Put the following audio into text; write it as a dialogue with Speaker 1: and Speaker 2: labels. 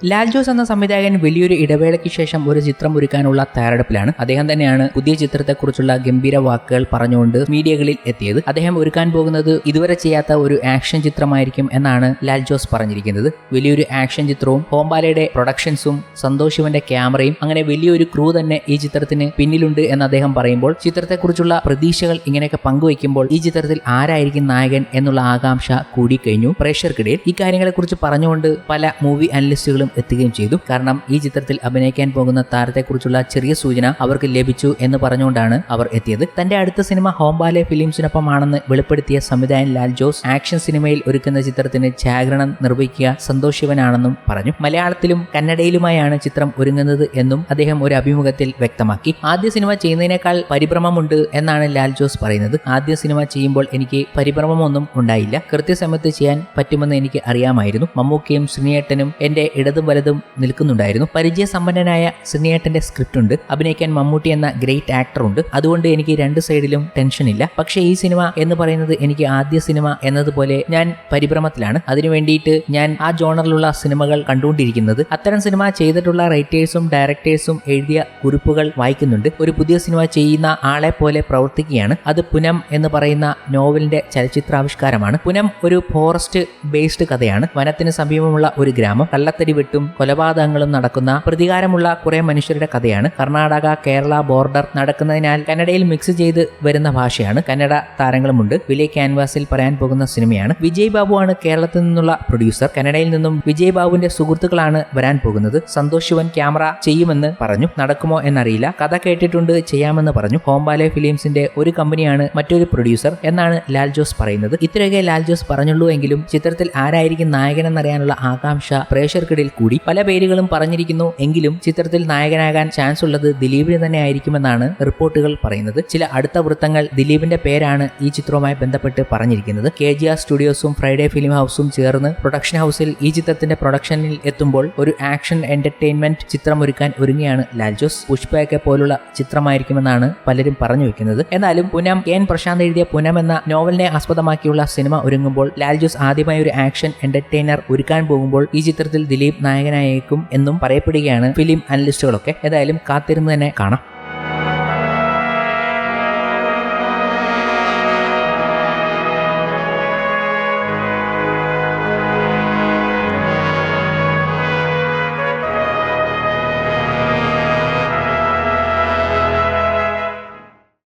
Speaker 1: ലാൽ ജോസ് എന്ന സംവിധായകൻ വലിയൊരു ഇടവേളയ്ക്ക് ശേഷം ഒരു ചിത്രം ഒരുക്കാനുള്ള തയ്യാറെടുപ്പിലാണ്. അദ്ദേഹം തന്നെയാണ് പുതിയ ചിത്രത്തെക്കുറിച്ചുള്ള ഗംഭീര വാക്കുകൾ പറഞ്ഞുകൊണ്ട് മീഡിയകളിൽ എത്തിയത്. അദ്ദേഹം ഒരുക്കാൻ പോകുന്നത് ഇതുവരെ ചെയ്യാത്ത ഒരു ആക്ഷൻ ചിത്രമായിരിക്കും എന്നാണ് ലാൽ ജോസ് പറഞ്ഞിരിക്കുന്നത്. വലിയൊരു ആക്ഷൻ ചിത്രവും ഹോംബാലയുടെ പ്രൊഡക്ഷൻസും സന്തോഷ് ശിവന്റെ ക്യാമറയും അങ്ങനെ വലിയൊരു ക്രൂ തന്നെ ഈ ചിത്രത്തിന് പിന്നിലുണ്ട് എന്ന് അദ്ദേഹം പറയുമ്പോൾ ചിത്രത്തെക്കുറിച്ചുള്ള പ്രതീക്ഷകൾ ഇങ്ങനെയൊക്കെ പങ്കുവയ്ക്കുമ്പോൾ ഈ ചിത്രത്തിൽ ആരായിരിക്കും നായകൻ എന്നുള്ള ആകാംക്ഷ കൂടിക്കഴിഞ്ഞു. പ്രേക്ഷകർക്കിടയിൽ ഇക്കാര്യങ്ങളെക്കുറിച്ച് കാര്യങ്ങളെക്കുറിച്ച് പറഞ്ഞുകൊണ്ട് പല മൂവി അനലിസ്റ്റുകളും എത്തുകയും ചെയ്തു. കാരണം ഈ ചിത്രത്തിൽ അഭിനയിക്കാൻ പോകുന്ന താരത്തെക്കുറിച്ചുള്ള ചെറിയ സൂചന അവർക്ക് ലഭിച്ചു എന്ന് പറഞ്ഞുകൊണ്ടാണ് അവർ എത്തിയത്. തന്റെ അടുത്ത സിനിമ ഹോംബാലെ ഫിലിംസിനൊപ്പമാണെന്ന് വെളിപ്പെടുത്തിയ സംവിധായകൻ ലാൽ ജോസ് ആക്ഷൻ സിനിമയിൽ ഒരുക്കുന്ന ചിത്രത്തിന് ജാഗ്രണം നിർവഹിക്കുക സന്തോഷവനാണെന്നും പറഞ്ഞു. മലയാളത്തിലും കന്നഡയിലുമായാണ് ചിത്രം ഒരുങ്ങുന്നത് എന്നും അദ്ദേഹം ഒരു അഭിമുഖത്തിൽ വ്യക്തമാക്കി. ആദ്യ സിനിമ ചെയ്യുന്നതിനേക്കാൾ പരിഭ്രമമുണ്ട് എന്നാണ് ലാൽ ജോസ് പറയുന്നത്. ആദ്യ സിനിമ ചെയ്യുമ്പോൾ എനിക്ക് പരിഭ്രമമൊന്നും ഉണ്ടായില്ല. കൃത്യസമയത്ത് ചെയ്യാൻ പറ്റുമെന്ന് എനിക്ക് അറിയാമായിരുന്നു. മമ്മൂക്കയും ശ്രീയേട്ടനും എന്റെ ഇടതും വലതും നിൽക്കുന്നുണ്ടായിരുന്നു. പരിചയസമ്പന്നനായ സിനിയേട്ടന്റെ സ്ക്രിപ്റ്റ് ഉണ്ട് അഭിനയിക്കാൻ മമ്മൂട്ടി എന്ന ഗ്രേറ്റ് ആക്ടർ ഉണ്ട് അതുകൊണ്ട് എനിക്ക് രണ്ട് സൈഡിലും ടെൻഷൻ ഇല്ല പക്ഷേ ഈ സിനിമ എന്ന് പറയുന്നത് എനിക്ക് ആദ്യ സിനിമ എന്നതുപോലെ ഞാൻ പരിഭ്രമത്തിലാണ്. അതിനു വേണ്ടിയിട്ട് ഞാൻ ആ ജോണറിലുള്ള സിനിമകൾ കണ്ടുകൊണ്ടിരിക്കുന്നത്. അത്തരം സിനിമ ചെയ്തിട്ടുള്ള റൈറ്റേഴ്സും ഡയറക്ടേഴ്സും എഴുതിയ കുറിപ്പുകൾ വായിക്കുന്നുണ്ട്. ഒരു പുതിയ സിനിമ ചെയ്യുന്ന ആളെ പോലെ പ്രവർത്തിക്കുകയാണ്. അത് പുനം എന്ന് പറയുന്ന നോവലിന്റെ ചലച്ചിത്രാവിഷ്കാരമാണ്. പുനം ഒരു ഫോറസ്റ്റ് ബേസ്ഡ് കഥയാണ്. വനത്തിന് സമീപമുള്ള ഒരു ഗ്രാമം. കള്ളത്തടി വെട്ടും കൊലപാതകങ്ങളും നടക്കുന്ന പ്രതികാരമുള്ള കുറെ മനുഷ്യരുടെ കഥയാണ്. കർണാടക കേരള ബോർഡർ നടക്കുന്നതിനാൽ കന്നഡയിൽ മിക്സ് ചെയ്ത് വരുന്ന ഭാഷയാണ്. കന്നഡ താരങ്ങളുമുണ്ട്. വിലേ ക്യാൻവാസിൽ പറയാൻ പോകുന്ന സിനിമയാണ്. വിജയ് ബാബു ആണ് കേരളത്തിൽ നിന്നുള്ള പ്രൊഡ്യൂസർ കന്നഡയിൽ നിന്നും വിജയ് ബാബുവിന്റെ സുഹൃത്തുക്കളാണ് വരാൻ പോകുന്നത്. സന്തോഷ് ശിവൻ ക്യാമറ ചെയ്യുമെന്ന് പറഞ്ഞു. നടക്കുമോ എന്നറിയില്ല. കഥ കേട്ടിട്ടുണ്ട് ചെയ്യാമെന്ന് പറഞ്ഞു. ഹോംബാലെ ഫിലിംസിന്റെ ഒരു കമ്പനിയാണ് മറ്റൊരു പ്രൊഡ്യൂസർ എന്നാണ് ലാൽ ജോസ് പറയുന്നത്. ഇത്രയൊക്കെ ലാൽ ജോസ് പറഞ്ഞുള്ളൂ എങ്കിലും ചിത്രത്തിൽ ആരായിരിക്കും നായകനെന്നറിയാനുള്ള ആകാംക്ഷ പ്രേക്ഷകർക്കിടയിൽ കൂടി പല പേരുകളും പറഞ്ഞിരിക്കുന്നു. എങ്കിലും ചിത്രത്തിൽ നായകനാകാൻ ചാൻസ് ഉള്ളത് ദിലീപിന് തന്നെ ആയിരിക്കുമെന്നാണ് റിപ്പോർട്ടുകൾ പറയുന്നത്. ചില അടുത്ത വൃത്തങ്ങൾ ദിലീപിന്റെ പേരാണ് ഈ ചിത്രവുമായി ബന്ധപ്പെട്ട് പറഞ്ഞിരിക്കുന്നത്. കെ ജി ആർ സ്റ്റുഡിയോസും ഫ്രൈഡേ ഫിലിം ഹൗസും ചേർന്ന് പ്രൊഡക്ഷൻ ഹൗസിൽ ഈ ചിത്രത്തിന്റെ പ്രൊഡക്ഷനിൽ എത്തുമ്പോൾ ഒരു ആക്ഷൻ എന്റർടൈൻമെന്റ് ചിത്രം ഒരുക്കാൻ ഒരുങ്ങിയാണ് ലാൽജോസ് പുഷ്പയൊക്കെ പോലുള്ള ചിത്രമായിരിക്കുമെന്നാണ് പലരും പറഞ്ഞു വെക്കുന്നത്. എന്നാലും പുനം കെ എൻ പ്രശാന്ത് എഴുതിയ പുനം എന്ന നോവലിനെ ആസ്പദമാക്കിയുള്ള സിനിമ ഒരുങ്ങുമ്പോൾ ലാൽജോസ് ആദ്യമായി ഒരു ആക്ഷൻ എന്റർടൈനർ ഒരുക്കാൻ പോകുമ്പോൾ ഈ ചിത്രത്തിൽ ദിലീപ് നായകനായേക്കും എന്നും പറയപ്പെടുകയാണ് ഫിലിം അനലിസ്റ്റുകളൊക്കെ. ഏതായാലും കാത്തിരുന്ന് തന്നെ കാണാം.